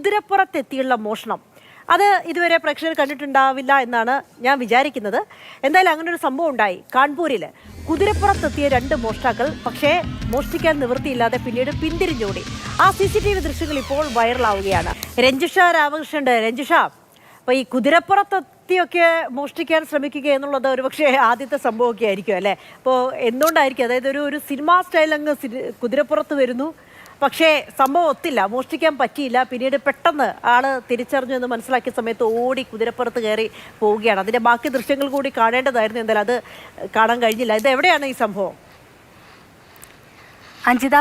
കുതിരപ്പുറത്തെത്തിയുള്ള മോഷണം. അത് ഇതുവരെ പ്രേക്ഷകർ കണ്ടിട്ടുണ്ടാവില്ല എന്നാണ് ഞാൻ വിചാരിക്കുന്നത്. എന്തായാലും അങ്ങനെ ഒരു സംഭവം ഉണ്ടായി. കാൺപൂരിൽ കുതിരപ്പുറത്തെത്തിയ രണ്ട് മോഷ്ടാക്കൾ പക്ഷേ മോഷ്ടിക്കാൻ നിവൃത്തിയില്ലാതെ പിന്നീട് പിന്തിരിഞ്ഞോടി. ആ സി സി ടി വി ദൃശ്യങ്ങൾ ഇപ്പോൾ വൈറലാവുകയാണ്. രഞ്ജിഷ രാമകൃഷ്ണന്റെ രഞ്ജിഷ അപ്പോൾ ഈ കുതിരപ്പുറത്തെത്തിയൊക്കെ മോഷ്ടിക്കാൻ ശ്രമിക്കുക എന്നുള്ളത് ഒരുപക്ഷെ ആദ്യത്തെ സംഭവമൊക്കെ ആയിരിക്കും അല്ലേ? അപ്പോൾ എന്തുകൊണ്ടായിരിക്കും? അതായത് ഒരു ഒരു സിനിമാ സ്റ്റൈൽ അങ്ങ് കുതിരപ്പുറത്ത് വരുന്നു. പക്ഷേ സംഭവം ഒത്തില്ല. മോഷ്ടിക്കാൻ പറ്റിയില്ല. പിന്നീട് പെട്ടെന്ന് ആൾ തിരിച്ചറിഞ്ഞു എന്ന് മനസ്സിലാക്കിയ സമയത്ത് ഓടി കുതിരപ്പുറത്ത് കയറി പോവുകയാണ്. അതിന്റെ ബാക്കി ദൃശ്യങ്ങൾ കൂടി കാണേണ്ടതായിരുന്നു. എന്തായാലും അത് കാണാൻ കഴിഞ്ഞില്ല. ഇത് എവിടെയാണ് ഈ സംഭവം? അഞ്ജിത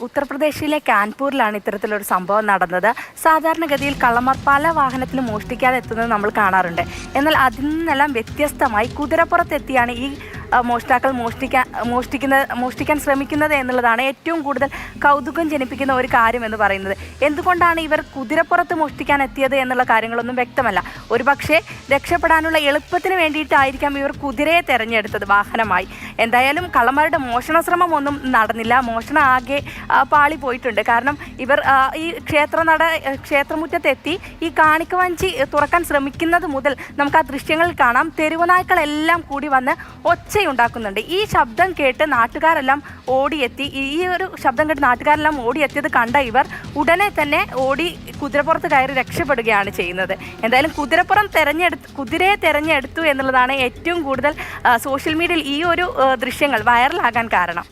ഉത്തർപ്രദേശിലെ കാൺപൂരിലാണ് ഇത്തരത്തിലൊരു സംഭവം നടന്നത്. സാധാരണഗതിയിൽ കള്ളന്മാർ പല വാഹനത്തിലും മോഷ്ടിക്കാതെ എത്തുന്നത് നമ്മൾ കാണാറുണ്ട്. എന്നാൽ അതിൽ നിന്നെല്ലാം വ്യത്യസ്തമായി കുതിരപ്പുറത്തെത്തിയാണ് ഈ മോഷ്ടാക്കൾ മോഷ്ടിക്കാൻ മോഷ്ടിക്കുന്ന മോഷ്ടിക്കാൻ ശ്രമിക്കുന്നത് എന്നുള്ളതാണ് ഏറ്റവും കൂടുതൽ കൗതുകം ജനിപ്പിക്കുന്ന ഒരു കാര്യം എന്ന് പറയുന്നത്. എന്തുകൊണ്ടാണ് ഇവർ കുതിരപ്പുറത്ത് മോഷ്ടിക്കാൻ എത്തിയത് എന്നുള്ള കാര്യങ്ങളൊന്നും വ്യക്തമല്ല. ഒരുപക്ഷെ രക്ഷപ്പെടാനുള്ള എളുപ്പത്തിന് വേണ്ടിയിട്ടായിരിക്കാം ഇവർ കുതിരയെ തെരഞ്ഞെടുത്തത് വാഹനമായി. എന്തായാലും കള്ളന്മാരുടെ മോഷണ ശ്രമം ഒന്നും നടന്നില്ല. മോഷണം ആകെ പാളി പോയിട്ടുണ്ട്. കാരണം ഇവർ ഈ ക്ഷേത്ര നട ക്ഷേത്രമുറ്റത്തെത്തി ഈ കാണിക്കവഞ്ചി തുറക്കാൻ ശ്രമിക്കുന്നത് മുതൽ നമുക്ക് ആ ദൃശ്യങ്ങൾ കാണാം. തെരുവനായ്ക്കളെല്ലാം കൂടി വന്ന് ഒച്ചയുണ്ടാക്കുന്നുണ്ട് ഈ ശബ്ദം കേട്ട് നാട്ടുകാരെല്ലാം ഓടിയെത്തി ഈ ഒരു ശബ്ദം കേട്ട് നാട്ടുകാരെല്ലാം ഓടിയെത്തിയത് കണ്ട ഇവർ ഉടനെ തന്നെ ഓടി കുതിരപ്പുറത്ത് കയറി രക്ഷപ്പെടുകയാണ് ചെയ്യുന്നത്. എന്തായാലും കുതിരപ്പുറം തെരഞ്ഞെടുത്ത് കുതിരയെ തെരഞ്ഞെടുത്തു എന്നുള്ളതാണ് ഏറ്റവും കൂടുതൽ സോഷ്യൽ മീഡിയയിൽ ഈ ഒരു ദൃശ്യങ്ങൾ വൈറലാകാൻ കാരണം.